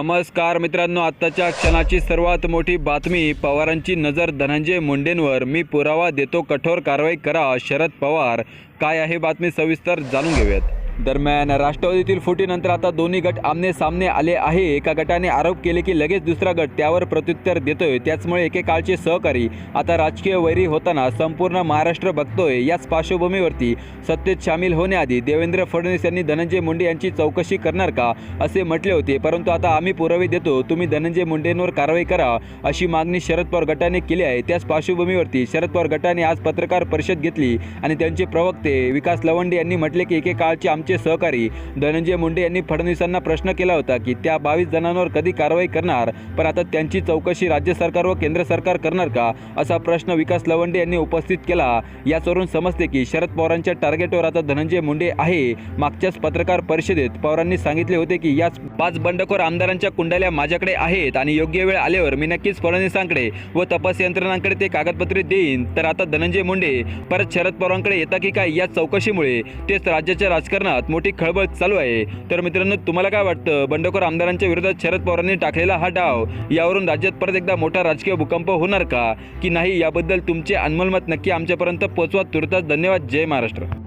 नमस्कार मित्रांनो आत्ताच्या क्षणाची सर्वात मोठी बातमी पवारांची नजर धनंजय मुंडेंवर. मी पुरावा देतो कठोर कारवाई करा शरद पवार. काय आहे बातमी सविस्तर जाणून घेऊयात. दरम्यान राष्ट्रवादीतील फुटीनंतर आता दोन्ही गट आमने सामने आले आहे. एका गटाने आरोप केले की लगेच दुसरा गट त्यावर प्रत्युत्तर देतोय. त्याचमुळे एकेकाळचे सहकारी आता राजकीय वैरी होताना संपूर्ण महाराष्ट्र बघतोय. याच पार्श्वभूमीवरती सत्तेत सामील होण्याआधी देवेंद्र फडणवीस यांनी धनंजय मुंडे यांची चौकशी करणार का असे म्हटले होते. परंतु आता आम्ही पुरावे देतो. तुम्ही धनंजय मुंडेंवर कारवाई करा अशी मागणी शरद पवार गटाने केली आहे. त्याच पार्श्वभूमीवरती शरद पवार गटाने आज पत्रकार परिषद घेतली आणि त्यांचे प्रवक्ते विकास लवंडे यांनी म्हटले की एकेकाळचे आमचे सहकारी धनंजय मुंडे यांनी फडणवीसांना प्रश्न केला होता की त्या बावीस जणांवर कधी कारवाई करणार पण आता त्यांची चौकशी राज्य सरकार व केंद्र सरकार करणार का असा प्रश्न विकास लवंडे यांनी उपस्थित केला. याचवरून समजते की शरद पवारांच्या टार्गेटवर आता धनंजय मुंडे आहे. मागच्याच पत्रकार परिषदेत पवारांनी सांगितले होते की याच पाच बंडखोर आमदारांच्या कुंडल्या माझ्याकडे आहेत आणि योग्य वेळ आल्यावर मी नक्कीच फडणवीसांकडे व तपास यंत्रणांकडे ते कागदपत्रे देईन. तर आता धनंजय मुंडे परत शरद पवारांकडे येता की काय या चौकशीमुळे? तेच राज्याच्या राजकारणात राजकारणात मोठी खळबळ चालू आहे. तर मित्रांनो तुम्हाला काय वाटतं? बंडखोर आमदारांच्या विरोधात शरद पवारांनी टाकलेला हा डाव यावरून राज्यात परत एकदा मोठा राजकीय भूकंप होणार का? की नाही याबद्दल तुमचे अनमोल मत नक्की आमच्यापर्यंत पोहोचवा. तुर्तास धन्यवाद. जय महाराष्ट्र.